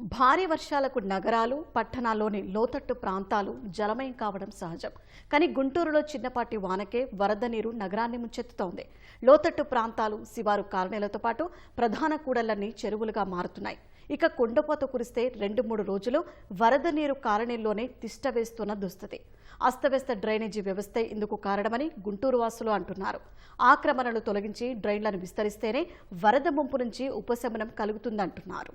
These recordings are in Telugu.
భారీ వర్షాలకు నగరాలు పట్టణాల్లోని లోతట్టు ప్రాంతాలు జలమయం కావడం సహజం. కానీ గుంటూరులో చిన్నపాటి వానకే వరద నీరు నగరాన్ని ముంచెత్తుతోంది. లోతట్టు ప్రాంతాలు శివారు కాలనీలతో పాటు ప్రధాన కూడళ్ళన్నీ చెరువులుగా మారుతున్నాయి. ఇక కొండపోత కురిస్తే రెండు మూడు రోజులు వరద నీరు కాలనీల్లోనే తిష్టవేస్తున్న దుస్థితి. అస్తవ్యస్త డ్రైనేజీ వ్యవస్థే ఇందుకు కారణమని గుంటూరు వాసులు అంటున్నారు. ఆక్రమణలు తొలగించి డ్రైన్లను విస్తరిస్తేనే వరద ముంపు నుంచి ఉపశమనం కలుగుతుందంటున్నారు.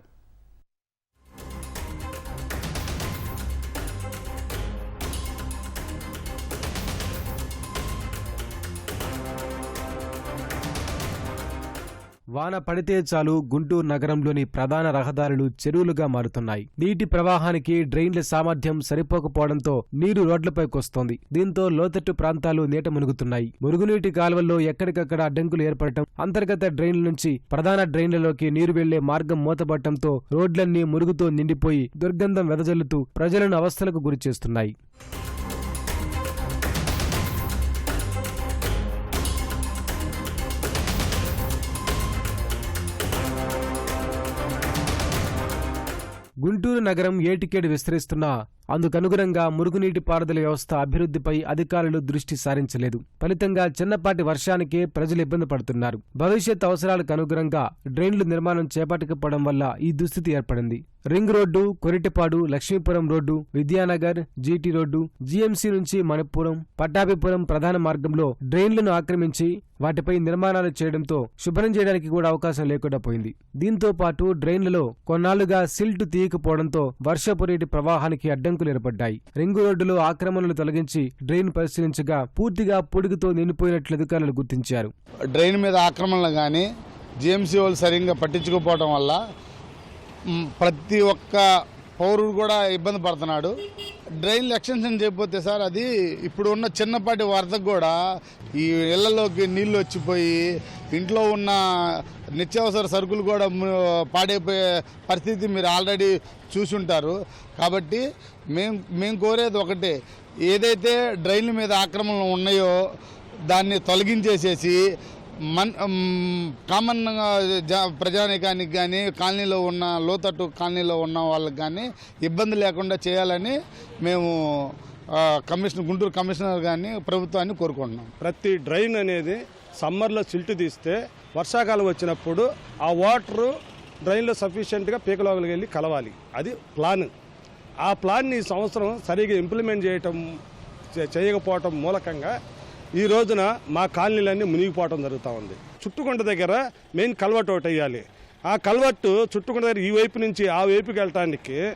వాన పడితే చాలు గుంటూరు నగరంలోని ప్రధాన రహదారులు చెరువులుగా మారుతున్నాయి. నీటి ప్రవాహానికి డ్రైన్ల సామర్థ్యం సరిపోకపోవడంతో నీరు రోడ్లపైకొస్తోంది దీంతో లోతట్టు ప్రాంతాలు నీట మునుగుతున్నాయి. మురుగునీటి కాలువల్లో ఎక్కడికక్కడ అడ్డంకులు ఏర్పడటం అంతర్గత డ్రైన్ల నుంచి ప్రధాన డ్రైన్లలోకి నీరు వెళ్ళే మార్గం మూతపడటంతో రోడ్లన్నీ మురుగుతో నిండిపోయి దుర్గంధం వెదజల్లుతూ ప్రజలను అవస్థలకు గురిచేస్తున్నాయి. గుంటూరు నగరం ఏటికేడు విస్తరిస్తున్నా అందుకనుగుణంగా మురుగునీటి పారుదల వ్యవస్థ అభివృద్ధిపై అధికారులు దృష్టి సారించలేదు. ఫలితంగా చిన్నపాటి వర్షానికే ప్రజలు ఇబ్బంది పడుతున్నారు. భవిష్యత్ అవసరాలకు అనుగుణంగా డ్రైన్లు నిర్మాణం చేపట్టకపోవడం వల్ల ఈ దుస్థితి ఏర్పడింది. Ring road Koritapadu Lakshmipuram road Vidyanagar GT road GMC నుంచి మణిపురం పట్టాభిపురం ప్రధాన మార్గంలో డ్రైన్లను ఆక్రమించి వాటిపై నిర్మాణాలు చేయడంతో శుభ్రం చేయడానికి కూడా అవకాశం లేకుండా పోయింది. దీంతో పాటు డ్రైన్లలో కొన్నాళ్ళుగా సిల్ట్ తీయకపోవడంతో వర్షపు నీటి ప్రవాహానికి అడ్డంకులు ఏర్పడ్డాయి. రింగు రోడ్డులో ఆక్రమణలు తొలగించి డ్రైన్ పరిశీలించగా పూర్తిగా పొడుగుతో నిండిపోయినట్లు అధికారులు గుర్తించారు. డ్రైన్ మీద ఆక్రమణలు కానీ జీఎంసీ వాళ్ళు సరిగ్గా పట్టించుకోకపోవడం వల్ల ప్రతి ఒక్క పౌరుడు కూడా ఇబ్బంది పడుతున్నాడు. డ్రైన్లు ఎక్స్టెన్షన్ చేయకపోతే సార్ అది ఇప్పుడు ఉన్న చిన్నపాటి వరదకు కూడా ఈ ఇళ్ళలోకి నీళ్ళు వచ్చిపోయి ఇంట్లో ఉన్న నిత్యావసర సరుకులు కూడా పాడైపోయే పరిస్థితి మీరు ఆల్రెడీ చూసుంటారు. కాబట్టి మేము మేము కోరేది ఒకటే ఏదైతే డ్రైన్ల మీద ఆక్రమణలు ఉన్నాయో దాన్ని తొలగించేసేసి మన్ కామన్గా కామన్ ప్రజానికానికి కానీ కాలనీలో ఉన్న లోతట్టు కాలనీలో ఉన్న వాళ్ళకి కానీ ఇబ్బంది లేకుండా చేయాలని మేము కమిషనర్ గుంటూరు కమిషనర్ కానీ ప్రభుత్వాన్ని కోరుకుంటున్నాం. ప్రతి డ్రైన్ అనేది సమ్మర్లో సిల్ట్ తీస్తే వర్షాకాలం వచ్చినప్పుడు ఆ వాటరు డ్రైన్లో సఫిషియెంట్గా పీకలోకి వెళ్ళి కలవాలి. అది ప్లాన్. ఆ ప్లాన్ని ఈ సంవత్సరం సరిగా ఇంప్లిమెంట్ చేయటం చే- చేయకపోవటం మూలకంగా ఈ రోజున మా కాలనీలన్నీ మునిగిపోవటం జరుగుతూ ఉంది. చుట్టుకుంట దగ్గర మెయిన్ కల్వర్ట్ ఒకటి వేయాలి. ఆ కల్వర్టు చుట్టుకుంట దగ్గర ఈ వైపు నుంచి ఆ వైపుకి వెళ్ళటానికి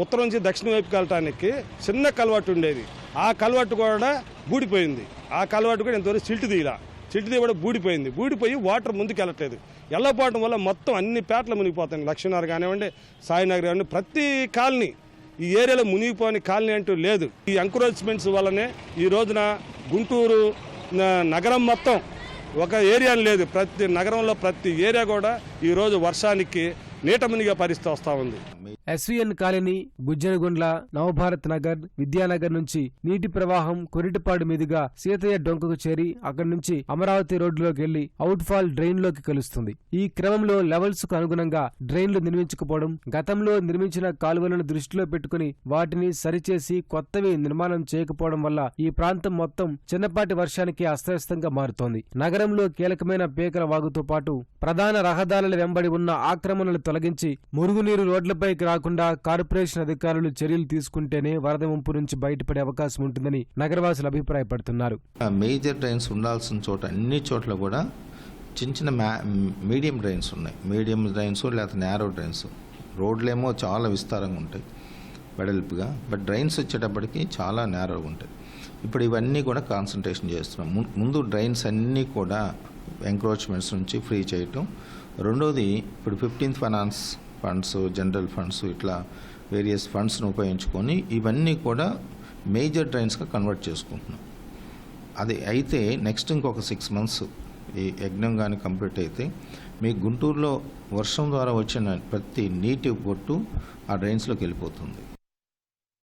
ఉత్తరం నుంచి దక్షిణ వైపుకి వెళ్ళటానికి చిన్న కల్వర్టు ఉండేది. ఆ కల్వర్టు కూడా బూడిపోయింది. ఆ కల్వర్టు కూడా ఎంతవరకు సిల్ట్ తీయలా. సిల్ట్ తీయ కూడా బూడిపోయింది. బూడిపోయి వాటర్ ముందుకు వెళ్ళట్లేదు. వెళ్ళపోవడం వల్ల మొత్తం అన్ని పేటలు మునిగిపోతాయి లక్ష్మీనగర్ కానివ్వండి సాయినగర్ కానివ్వండి ప్రతి కాలనీ ఈ ఏరియాలో మునిగిపోని కాలనీ అంటూ లేదు. ఈ ఎంకరేజ్మెంట్స్ వల్లనే ఈ రోజున గుంటూరు నగరం మొత్తం ఒక ఏరియా లేదు. ప్రతి నగరంలో ప్రతి ఏరియా కూడా ఈరోజు వర్షానికి నీటమునిగా పరిస్థితి వస్తా ఉంది. ఎస్వీఎన్ కాలనీ గుజ్జనగుండ్ల నవభారత్ నగర్ విద్యానగర్ నుంచి నీటి ప్రవాహం కొరిటిపాడు మీదుగా సీతయ్య డొంకకు చేరి అక్కడి నుంచి అమరావతి రోడ్డులోకి వెళ్ళి అవుట్ఫాల్ డ్రైన్లోకి కలుస్తుంది. ఈ క్రమంలో లెవెల్స్కు అనుగుణంగా డ్రైన్లు నిర్మించకపోవడం గతంలో నిర్మించిన కాలువలను దృష్టిలో పెట్టుకుని వాటిని సరిచేసి కొత్తవి నిర్మాణం చేయకపోవడం వల్ల ఈ ప్రాంతం మొత్తం చిన్నపాటి వర్షానికి అస్తవ్యస్తంగా మారుతోంది. నగరంలో కీలకమైన పేకల వాగుతో పాటు ప్రధాన రహదారుల వెంబడి ఉన్న ఆక్రమణలు తొలగించి మురుగునీరు రోడ్లపైకి రాకుండా కార్పొరేషన్ అధికారులు చర్యలు తీసుకుంటేనే వరద ముంపు నుంచి బయటపడే అవకాశం ఉంటుందని నగరవాసులు అభిప్రాయపడుతున్నారు. ఆ మేజర్ డ్రైన్స్ ఉండాల్సిన చోట అన్ని చోట్ల కూడా చిన్న చిన్న మ్యా మీడియం డ్రైన్స్ ఉన్నాయి. మీడియం డ్రైన్స్ లేకపోతే నేరో డ్రైన్స్. రోడ్లేమో చాలా విస్తారంగా ఉంటాయి వెడల్పుగా. బట్ డ్రైన్స్ వచ్చేటప్పటికి చాలా నేరోగా ఉంటాయి. ఇప్పుడు ఇవన్నీ కూడా కాన్సన్ట్రేషన్ చేస్తున్నాం. ముందు డ్రైన్స్ అన్నీ కూడా ఎంక్రోచ్మెంట్స్ నుంచి ఫ్రీ చేయటం రెండోది ఇప్పుడు fifteenth finance funds general funds ఇట్లా వేరియస్ ఫండ్స్ను ఉపయోగించుకొని ఇవన్నీ కూడా మేజర్ డ్రైన్స్గా కన్వర్ట్ చేసుకుంటున్నాం. అది అయితే నెక్స్ట్ ఇంకొక సిక్స్ మంత్స్ ఈ యజ్ఞం కానీ కంప్లీట్ అయితే మీ గుంటూరులో వర్షం ద్వారా వచ్చిన ప్రతి నీటి బొట్టు ఆ డ్రైన్స్లోకి వెళ్ళిపోతుంది.